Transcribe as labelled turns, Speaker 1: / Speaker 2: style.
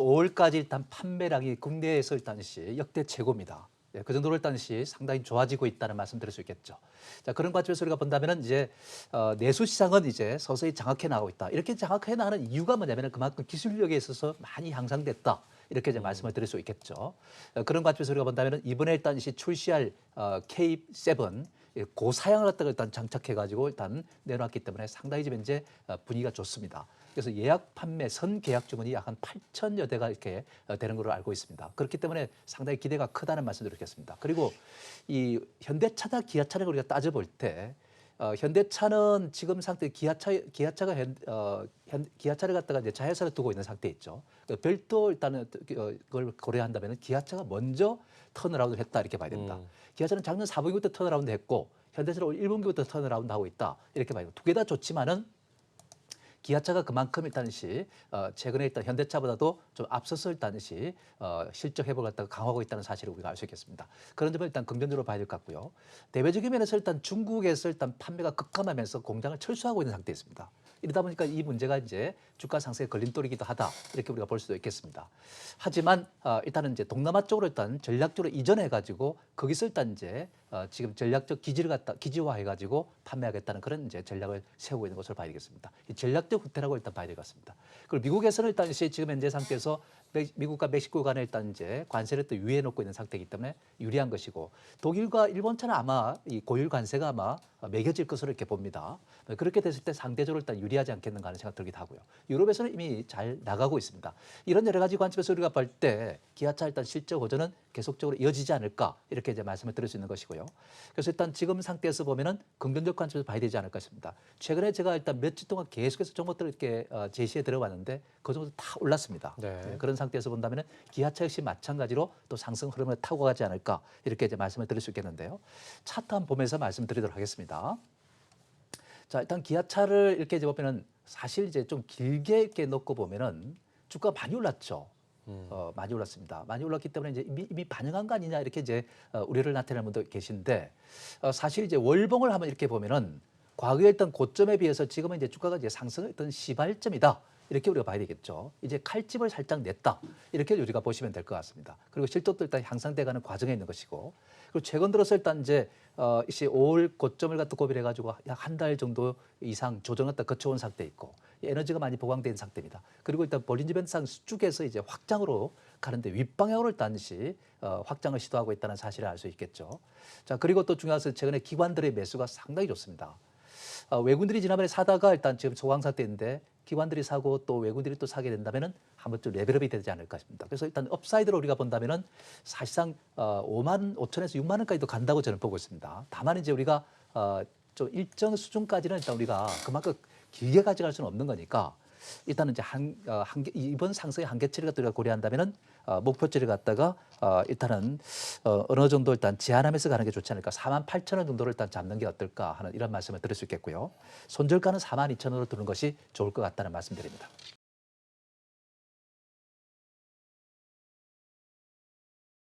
Speaker 1: 5월까지 일단 판매량이 국내에서 일단 시 역대 최고입니다. 예, 그 정도로 일단 시 상당히 좋아지고 있다는 말씀 드릴 수 있겠죠. 자, 그런 관점에서 우리가 본다면은 이제 어, 내수 시장은 이제 서서히 장악해 나가고 있다. 이렇게 장악해 나가는 이유가 뭐냐면은 그만큼 기술력에 있어서 많이 향상됐다. 이렇게 이제 말씀을 드릴 수 있겠죠. 어, 그런 관점에서 우리가 본다면은 이번에 일단 시 출시할 어, K7 예, 고사양을 갖다가 일단 장착해 가지고 일단 내놓았기 때문에 상당히 지금 현재 어, 분위기가 좋습니다. 그래서 예약 판매 선 계약 주문이 약 한 8천여 대가 이렇게 어, 되는 걸로 알고 있습니다. 그렇기 때문에 상당히 기대가 크다는 말씀을 드리겠습니다. 그리고 이 현대차나 기아차를 우리가 따져볼 때 어, 현대차는 지금 상태 기아차 기아차가 현, 어, 현, 기아차를 갖다가 이제 자회사를 두고 있는 상태 있죠. 그 별도 일단은 어, 그걸 고려한다면 기아차가 먼저 턴어라운드 했다 이렇게 봐야 된다.
Speaker 2: 음.
Speaker 1: 기아차는 작년 4분기부터 턴어라운드 했고 현대차는 올 1분기부터 턴어라운드 하고 있다 이렇게 봐야 된다. 두 개 다 좋지만은 기아차가 그만큼 일단 시 어, 최근에 일단 현대차보다도 좀 앞서서 일단 시 어, 실적 회복을 갖다가 강화하고 있다는 사실을 우리가 알 수 있겠습니다. 그런 점을 일단 긍정적으로 봐야 될 것 같고요. 대외적인 면에서 일단 중국에서 일단 판매가 급감하면서 공장을 철수하고 있는 상태에 있습니다. 이러다 보니까 이 문제가 이제 주가 상승의 걸림돌이기도 하다 이렇게 우리가 볼 수도 있겠습니다. 하지만 어, 일단은 이제 동남아 쪽으로 일단 전략적으로 이전해 가지고 거기서 일단 이제 어, 지금 전략적 기지를 갖다 기지화해 가지고 판매하겠다는 그런 이제 전략을 세우고 있는 것으로 봐야 되겠습니다. 이 전략적 후퇴라고 일단 봐야 될 것 같습니다. 그리고 미국에서는 일단 시 지금 현재 상태에서 멕- 미국과 멕시코 간에 일단 이제 관세를 또 유예해 놓고 있는 상태이기 때문에 유리한 것이고 독일과 일본차는 아마 이 고율 관세가 아마 매겨질 것으로 이렇게 봅니다. 그렇게 됐을 때 상대적으로 일단 유리하지 않겠는가 하는 생각 들기도 하고요. 유럽에서는 이미 잘 나가고 있습니다. 이런 여러 가지 관점에서 우리가 볼 때 기아차 일단 실적 호전은 계속적으로 이어지지 않을까 이렇게 이제 말씀을 드릴 수 있는 것이고요. 그래서 일단 지금 상태에서 보면은 긍정적 관점에서 봐야 되지 않을까 싶습니다. 최근에 제가 일단 몇 주 동안 계속해서 정보들을 이렇게 어, 제시해 들어봤는데 그 정도 다 올랐습니다.
Speaker 2: 네.
Speaker 1: 네, 그런 상태에서 본다면은 기아차 역시 마찬가지로 또 상승 흐름을 타고 가지 않을까 이렇게 이제 말씀을 드릴 수 있겠는데요. 차트 한번 보면서 말씀드리도록 하겠습니다. 자 일단 기아차를 이렇게 이제 보면은 사실 이제 좀 길게 이렇게 놓고 보면은 주가 많이 올랐죠.
Speaker 2: 음.
Speaker 1: 어, 많이 올랐습니다. 많이 올랐기 때문에 이제 이미, 이미 반영한 거 아니냐 이렇게 이제 어, 우려를 나타내는 분도 계신데 어, 사실 이제 월봉을 한번 이렇게 보면은 과거에 있던 고점에 비해서 지금은 이제 주가가 이제 상승했던 시발점이다. 이렇게 우리가 봐야 되겠죠. 이제 칼집을 살짝 냈다. 이렇게 우리가 보시면 될 것 같습니다. 그리고 실적도 일단 향상돼가는 과정에 있는 것이고, 그리고 최근 들어서 일단 이제 어, 이시 5월 고점을 갖다 고비해 가지고 약 한 달 정도 이상 조정을 갖다 거쳐온 상태 있고, 이 에너지가 많이 보강된 상태입니다. 그리고 일단 볼린지벤상 수축에서 이제 확장으로 가는데 윗방향으로 일단 시 어, 확장을 시도하고 있다는 사실을 알 수 있겠죠. 자 그리고 또 중요한 것은 최근에 기관들의 매수가 상당히 좋습니다. 어, 외국인들이 지난번에 사다가 일단 지금 소강 상태인데 기관들이 사고 또 외국인들이 또 사게 된다면은 한번 좀 레벨업이 되지 않을까 싶습니다. 그래서 일단 업사이드로 우리가 본다면은 사실상 어, 5만 5천에서 6만 원까지도 간다고 저는 보고 있습니다. 다만 이제 우리가 어, 좀 일정 수준까지는 일단 우리가 그만큼 길게 가져갈 수는 없는 거니까 일단은 이제 한, 어, 한계, 이번 상승의 한계치를 갖다 우리가 고려한다면은 어, 목표치를 갖다가 어, 일단은 어, 어느 정도 일단 제한하면서 가는 게 좋지 않을까. 4만 8천 원 정도를 일단 잡는 게 어떨까 하는 이런 말씀을 드릴 수 있겠고요. 손절가는 4만 2천 원으로 두는 것이 좋을 것 같다는 말씀드립니다.